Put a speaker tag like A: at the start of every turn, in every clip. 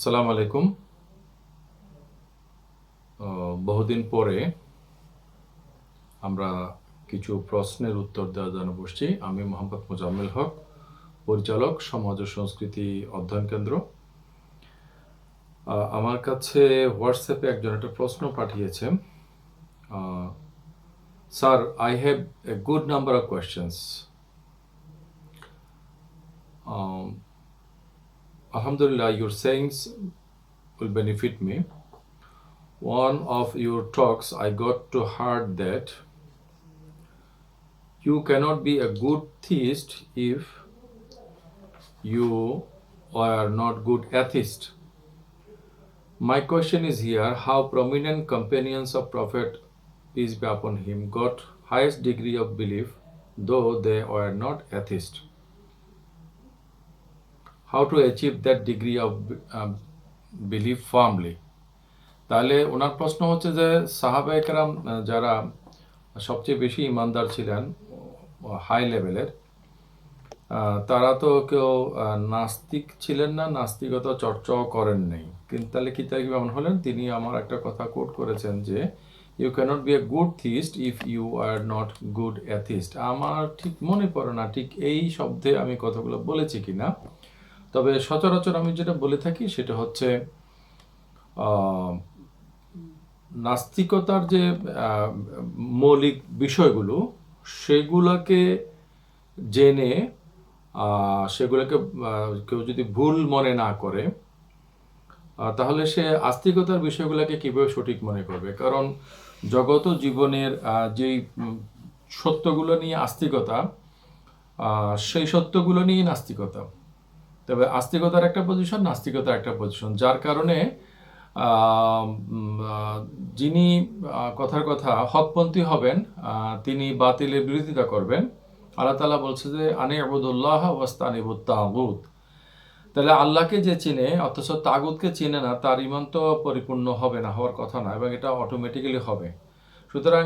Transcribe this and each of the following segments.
A: আসসালামু আলাইকুম। বহুদিন পরে আমরা কিছু প্রশ্নের উত্তর দেওয়ার জন্য বসছি। আমি মোহাম্মদ মোজাম্মেল হক, পরিচালক, সমাজ ও সংস্কৃতি অধ্যয়ন কেন্দ্র। আমার কাছে হোয়াটসঅ্যাপে একজন একটা প্রশ্ন পাঠিয়েছে। Sir I have a good number of questions Alhamdulillah, your sayings will benefit me. One of your talks, I got to heard that you cannot be a good theist if you are not good atheist. My question is here: How prominent companions of Prophet peace be upon him got highest degree of belief, though they were not atheist? How to achieve that degree of believe firmly তাহলে ওনার প্রশ্ন হচ্ছে যে সাহাবা একরাম যারা সবচেয়ে বেশি ইমানদার ছিলেন হাই লেভেলের তারা তো কেউ নাস্তিক ছিলেন না, নাস্তিকতা চর্চাও করেন নাই। কিন্তু তাহলে কি তাই এমন হলেন? তিনি আমার একটা কথা কোট করেছেন যে you can't be a good theist if you are not good atheist আমার ঠিক মনে পড়ে না, ঠিক এই শব্দে আমি কথাগুলো বলেছি কিনা। তবে সচরাচর আমি যেটা বলে থাকি সেটা হচ্ছে নাস্তিকতার যে মৌলিক বিষয়গুলো, সেগুলোকে জেনে সেগুলোকে কেউ যদি ভুল মনে না করে তাহলে সে আস্তিকতার বিষয়গুলোকে কীভাবে সঠিক মনে করবে? কারণ জগত জীবনের যেই সত্যগুলো নিয়ে আস্তিকতা সেই সত্যগুলো নিয়ে নাস্তিকতা। তবে আস্তিকতার একটা পজিশন নাস্তিকতার একটা পজিশন যার কারণে যিনি কথার কথা হকপন্থী হবেন তিনি বাতিলের বিরোধিতা করবেন। আল্লাহ তালা বলছে যে, আনে আবুদুল্লাহ ওয়াস্তানিবুত তাগুত। তাহলে আল্লাহকে যে চিনে, অথচ তাগুতকে চিনে না, তার ইমান তো পরিপূর্ণ হবে না, হওয়ার কথা না এবং এটা অটোমেটিক্যালি হবে। সুতরাং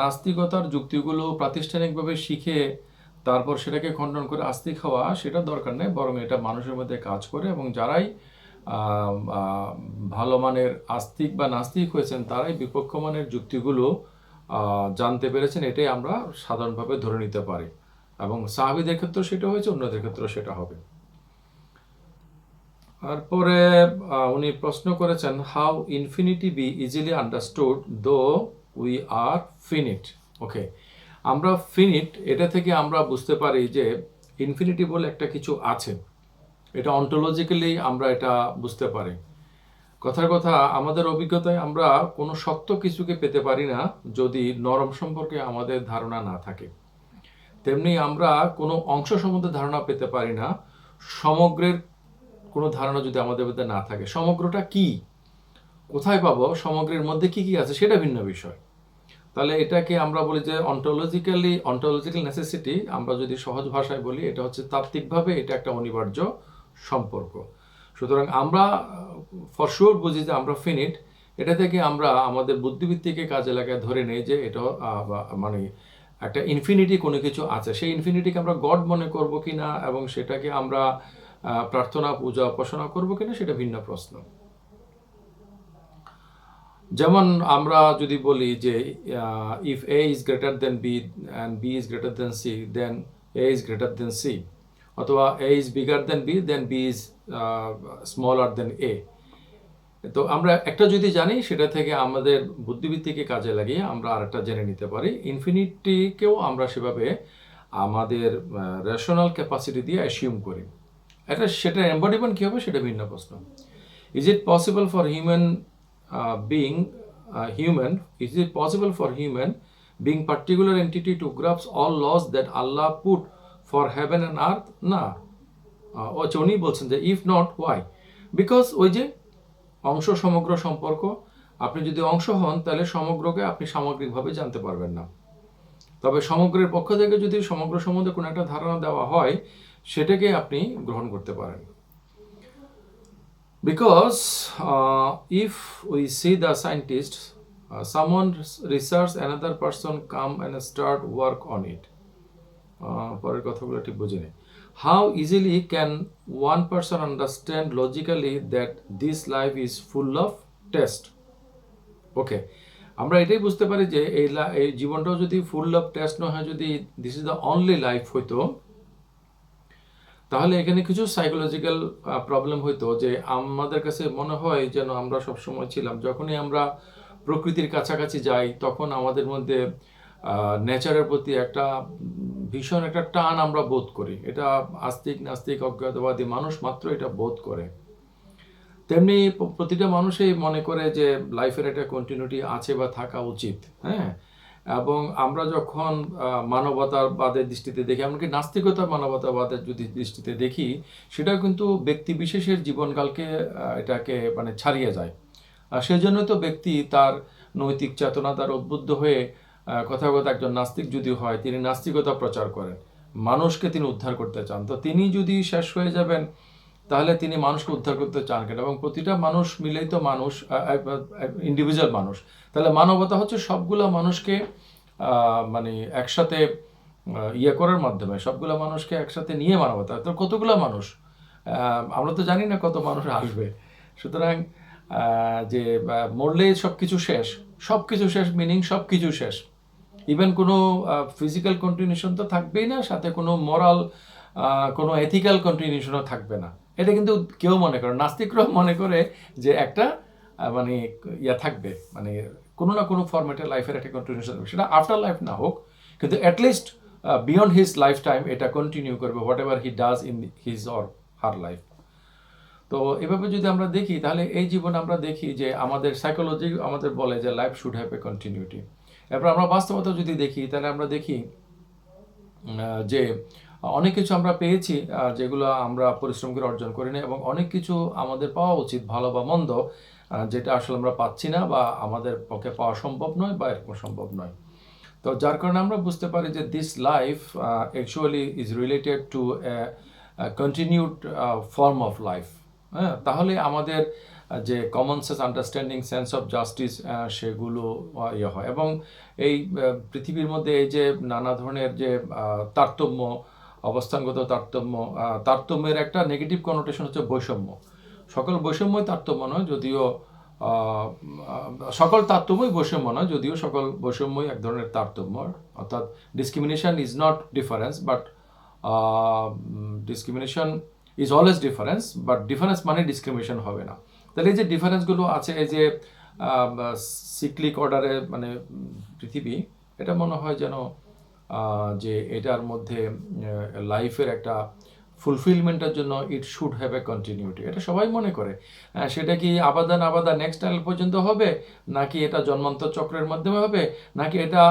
A: নাস্তিকতার যুক্তিগুলো প্রাতিষ্ঠানিকভাবে শিখে তারপর সেটাকে খণ্ডন করে আস্তিক হওয়া সেটা দরকার নেই, বরং এটা মানুষের মধ্যে কাজ করে এবং যারাই ভালো মানের আস্তিক বা নাস্তিক হয়েছেন তারাই বিপক্ষ মানের যুক্তিগুলো জানতে পেরেছেন, এটাই আমরা সাধারণভাবে ধরে নিতে পারি। এবং সাহাবিদের ক্ষেত্রে সেটা হয়েছে, অন্যদের ক্ষেত্রেও সেটা হবে। তারপরে উনি প্রশ্ন করেছেন how infinity be easily understood though we are finite okay আমরা ফিনিট এটা থেকে আমরা বুঝতে পারি যে ইনফিনিটি বলে একটা কিছু আছে। এটা অন্টোলজিক্যালি আমরা এটা বুঝতে পারি। কথার কথা, আমাদের অভিজ্ঞতায় আমরা কোনো শক্ত কিছুকে পেতে পারি না যদি নরম সম্পর্কে আমাদের ধারণা না থাকে। তেমনি আমরা কোনো অংশ সম্বন্ধে ধারণা পেতে পারি না। সমগ্রের কোনো ধারণা যদি আমাদের মধ্যে না থাকে, সমগ্রটা কি? কোথায় পাবো? সমগ্রের মধ্যে কি কি আছে? সেটা ভিন্ন বিষয়। তাহলে এটাকে আমরা বলি যে অন্টোলজিক্যালি অন্টোলজিক্যাল নেসেসিটি আমরা যদি সহজ ভাষায় বলি, এটা হচ্ছে তাত্ত্বিকভাবে এটা একটা অনিবার্য সম্পর্ক। সুতরাং আমরা ফর শিওর বুঝি যে আমরা ফিনিট এটা থেকে আমরা আমাদের বুদ্ধিবৃত্তিকে কাজে লাগায় ধরে নেই যে এটা মানে একটা ইনফিনিটি কোনো কিছু আছে। সেই ইনফিনিটিকে আমরা গড মনে করব কিনা এবং সেটাকে আমরা প্রার্থনা, পূজা, উপাসনা করব কিনা সেটা ভিন্ন প্রশ্ন। যেমন আমরা যদি বলি যে if A is greater than B and B is greater than C then A is greater than C অথবা A is bigger than B then B is smaller than A তো আমরা একটা যদি জানি, সেটা থেকে আমাদের বুদ্ধিবৃত্তিকে কাজে লাগিয়ে আমরা আরেকটা জেনে নিতে পারি। ইনফিনিটিকেও আমরা সেভাবে আমাদের রেশনাল ক্যাপাসিটি দিয়ে অ্যাসিউম করি। এটা সেটা এম্বডিমেন্ট কী হবে, সেটা ভিন্ন প্রশ্ন। Is it possible for human being human is it possible for human being particular entity to grasp all laws that Allah put for heaven and earth না আহ, ও আচ্ছা, উনি বলছেন যে ইফ নট ওয়াই বিকজ ওই যে অংশ সমগ্র সম্পর্ক আপনি যদি অংশ হন তাহলে সমগ্রকে আপনি সামগ্রিকভাবে জানতে পারবেন না। তবে সমগ্রের পক্ষ থেকে যদি সমগ্র সম্বন্ধে কোনো একটা ধারণা দেওয়া হয় সেটাকে আপনি গ্রহণ করতে পারেন। Because uh, if we see the scientists uh, someone research another person come and start work on it uh, how easily can one person understand logically that this life is full of test ওকে আমরা এটাই বুঝতে পারি যে এই এই জীবনটাও যদি full of test না হয় যদি this is the only life হইতো তাহলে এখানে কিছু সাইকোলজিক্যাল প্রবলেম হইতো যে আমাদের কাছে মনে হয় যেন আমরা সবসময় ছিলাম। যখনই আমরা প্রকৃতির কাছাকাছি যাই, তখন আমাদের মধ্যে নেচারের প্রতি একটা ভীষণ একটা টান আমরা বোধ করি। এটা আস্তিক, নাস্তিক, অজ্ঞাতবাদী মানুষ মাত্র এটা বোধ করে। তেমনি প্রতিটা মানুষই মনে করে যে লাইফের একটা কন্টিনিউটি আছে বা থাকা উচিত হ্যাঁ? এবং আমরা যখন মানবতাবাদের দৃষ্টিতে দেখি এমনকি নাস্তিকতা মানবতাবাদের যদি দৃষ্টিতে দেখি সেটা কিন্তু ব্যক্তি বিশেষের জীবনকালকে এটাকে মানে ছাড়িয়ে যায়। আর সেজন্য তো ব্যক্তি তার নৈতিক চেতনা তার উদ্বুদ্ধ হয়ে আহ, কথায় কথা একজন নাস্তিক যদি হয় তিনি নাস্তিকতা প্রচার করেন। মানুষকে তিনি উদ্ধার করতে চান। তো তিনি যদি শেষ হয়ে যাবেন তাহলে তিনি মানুষকে উদ্ধার করতে চান কেন? এবং প্রতিটা মানুষ মিলেই তো মানুষ ইন্ডিভিজুয়াল মানুষ। তাহলে মানবতা হচ্ছে সবগুলো মানুষকে মানে একসাথে ইয়ে করার মাধ্যমে সবগুলো মানুষকে একসাথে নিয়ে মানবতা। তো কতগুলা মানুষ? আমরা তো জানি না কত মানুষ আসবে। সুতরাং যে আহ, মরলেই সব কিছু শেষ সব কিছু শেষ মিনিং সব কিছু শেষ। ইভেন কোনো ফিজিক্যাল কন্টিনিউশন তো থাকবেই না সাথে কোনো মরাল কোনো এথিক্যাল কন্টিনিউশনও থাকবে না। এটা কিন্তু কেউ মনে করে নাস্তিকরাও মনে করে যে একটা মানে ইয়া থাকবে মানে কোনো না কোনো ফরম্যাটে লাইফের একটা কন্টিনিউশন থাকবে। সেটা আফটার লাইফ না হোক, কিন্তু at least beyond his lifetime এটা কন্টিনিউ করবে whatever he does in his or her life তো এভাবে যদি আমরা দেখি, তাহলে এই জীবনে আমরা দেখি যে আমাদের সাইকোলজি আমাদের বলে যে life should have a continuity এরপর আমরা বাস্তবতা যদি দেখি, তাহলে আমরা দেখি যে অনেক কিছু আমরা পেয়েছি যেগুলো আমরা পরিশ্রম করে অর্জন করিনি এবং অনেক কিছু আমাদের পাওয়া উচিত, ভালো বা মন্দ যেটা আসলে আমরা পাচ্ছি না বা আমাদের পক্ষে পাওয়া সম্ভব নয় বা এরকম সম্ভব নয়। তো যার কারণে আমরা বুঝতে পারি যে this life actually is related to continued form of life হ্যাঁ তাহলে আমাদের যে common sense understanding sense of justice সেগুলো ইয়ে হয়। এবং এই পৃথিবীর মধ্যে এই যে নানা ধরনের যে তারতম্য অবস্থানগত তারতম্য তারতম্যের একটা নেগেটিভ কনোটেশন হচ্ছে বৈষম্য। সকল বৈষম্যই তারতম্য নয়, যদিও সকল তারতম্যই বৈষম্য নয়, যদিও সকল বৈষম্যই এক ধরনের তারতম্য। অর্থাৎ discrimination is not difference but discrimination is always difference but difference মানে ডিসক্রিমিনেশন হবে না। তাহলে এই যে ডিফারেন্সগুলো আছে, এই যে সিক্লিক অর্ডারে মানে পৃথিবী, এটা মনে হয় যেন যে এটার মধ্যে লাইফের একটা ফুলফিলমেন্টের জন্য it should have a continuity এটা সবাই মনে করে। সেটা কি আবাদান আবাদা নেক্সট টাইম পর্যন্ত হবে? নাকি এটা জন্মান্তর চক্রের মাধ্যমে হবে? নাকি এটা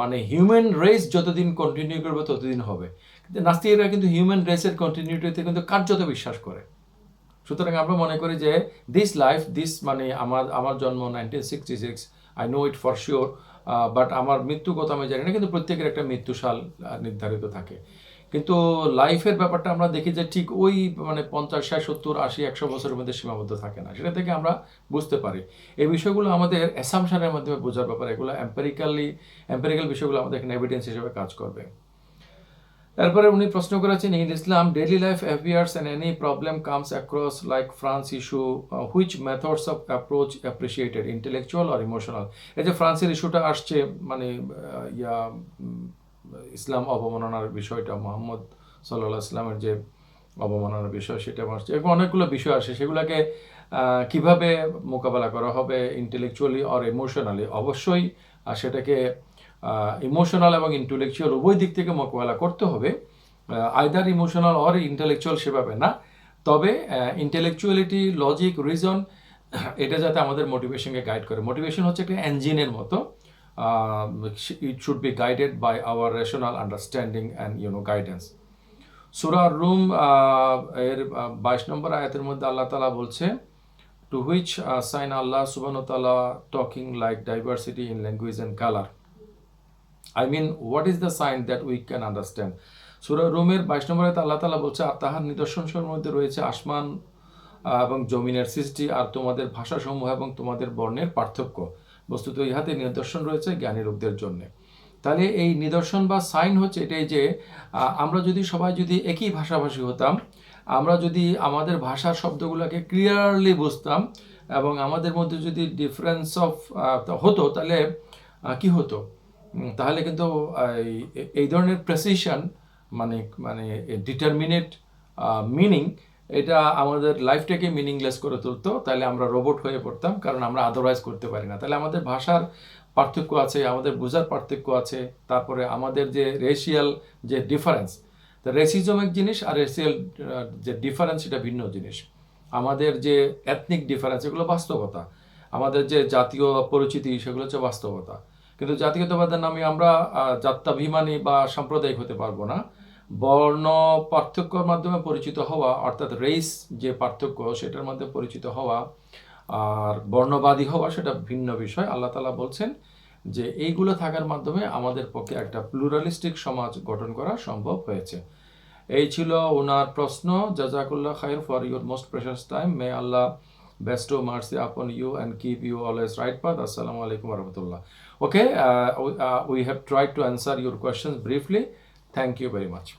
A: মানে হিউম্যান রেস যতদিন কন্টিনিউ করবে ততদিন হবে? কিন্তু নাস্তিকরা কিন্তু হিউম্যান রেসের কন্টিনিউটিতে কিন্তু কার্যত বিশ্বাস করে। সুতরাং আমরা মনে করি যে দিস লাইফ দিস মানে আমার আমার জন্ম nineteen sixty six I know it for sure but আমার মৃত্যু কথা আমি জানি না, কিন্তু প্রত্যেকের একটা মৃত্যু সাল নির্ধারিত থাকে। কিন্তু লাইফের ব্যাপারটা আমরা দেখি যে ঠিক ওই মানে পঞ্চাশ, ষাট, সত্তর, আশি, একশো বছরের মধ্যে সীমাবদ্ধ থাকে না। সেটা থেকে আমরা বুঝতে পারি। এই বিষয়গুলো আমাদের অ্যাসামশনের মাধ্যমে বোঝার ব্যাপার, এগুলো অ্যাম্পেরিক্যালি এম্পেরিক্যাল বিষয়গুলো আমাদের এখানে এভিডেন্স হিসেবে কাজ করবে। তারপরে উনি প্রশ্ন করেছেন in Islam daily life appears and any problem comes across like France issue which methods of approach appreciated intellectual R emotional এই যে ফ্রান্সের ইস্যুটা আসছে মানে ইয়া ইসলাম অবমাননার বিষয়টা, মোহাম্মদ সাল্লাহ ইসলামের যে অবমাননার বিষয়, সেটা আসছে। এবং অনেকগুলো বিষয় আসে সেগুলোকে কীভাবে মোকাবেলা করা হবে ইন্টেলেকচুয়ালি আর ইমোশনালি অবশ্যই সেটাকে ইমোশনাল এবং ইন্টেলেকচুয়াল উভয় দিক থেকে মোকাবেলা করতে হবে। আইদার ইমোশনাল অর ইন্টেলেকচুয়াল সেভাবে না। তবে ইন্টেলেকচুয়ালিটি লজিক রিজন এটা যাতে আমাদের মোটিভেশনকে গাইড করে। মোটিভেশন হচ্ছে একটা ইঞ্জিনের মতো। It should be guided by our rational understanding and you know guidance Surah Rum এর বাইশ নম্বর আয়াতের মধ্যে আল্লাহ তালা বলছে টু হুইচ সাইন আল্লাহ সুবান তালা talking like diversity in language and colour I mean what is the sign that we can understand Surah রুমের বাইশ নম্বরে আল্লাহ তালা বলছে, আর তাহার নিদর্শনসমূহের মধ্যে রয়েছে আসমান এবং জমিনের সৃষ্টি, আর তোমাদের ভাষাসমূহ এবং তোমাদের বর্ণের পার্থক্য। বস্তুত ইহাতে নিদর্শন রয়েছে জ্ঞানী লোকদের জন্য। তাহলে এই নিদর্শন বা সাইন হচ্ছে এটাই যে আমরা যদি সবাই যদি একই ভাষাভাষী হতাম, আমরা যদি আমাদের ভাষার শব্দগুলোকে ক্লিয়ারলি বুঝতাম, এবং আমাদের মধ্যে যদি ডিফারেন্স অফ হতো, তাহলে কি হতো? তাহলে কিন্তু এই- ধরনের প্রেসিশন মানে মানে ডিটারমিনেট মিনিং এটা আমাদের লাইফটাকে মিনিংলেস করে তুলতো, তাহলে আমরা রোবট হয়ে পড়তাম, কারণ আমরা আদারওয়াইজ করতে পারি না। তাহলে আমাদের ভাষার পার্থক্য আছে, আমাদের বোঝার পার্থক্য আছে, তারপরে আমাদের যে রেশিয়াল যে ডিফারেন্স তা রেসিজম এক জিনিস আর রেশিয়াল যে ডিফারেন্স সেটা ভিন্ন জিনিস। আমাদের যে এথনিক ডিফারেন্স এগুলো বাস্তবতা। আমাদের যে জাতীয় পরিচিতি, সেগুলো হচ্ছে বাস্তবতা। কিন্তু জাতীয়তাবাদের নামে আমরা জাত্যাভিমানী বা সাম্প্রদায়িক হতে পারব না। বর্ণ পার্থক্যর মাধ্যমে পরিচিত হওয়া, অর্থাৎ রেস যে পার্থক্য, সেটার মধ্যে পরিচিত হওয়া আর বর্ণবাদী হওয়া, সেটা ভিন্ন বিষয়। আল্লাহ তালা বলছেন যে, এইগুলো থাকার মাধ্যমে আমাদের পক্ষে একটা প্লুরালিস্টিক সমাজ গঠন করা সম্ভব হয়েছে। এই ছিল ওনার প্রশ্ন। জাজাকুল্লাহ খাইর for your most precious time. May Allah bestow mercy upon you and keep you always right path. আসসালামু আলাইকুম রহমতুল্লাহ। Okay, uh, uh, we have tried to answer your questions briefly. Thank you very much.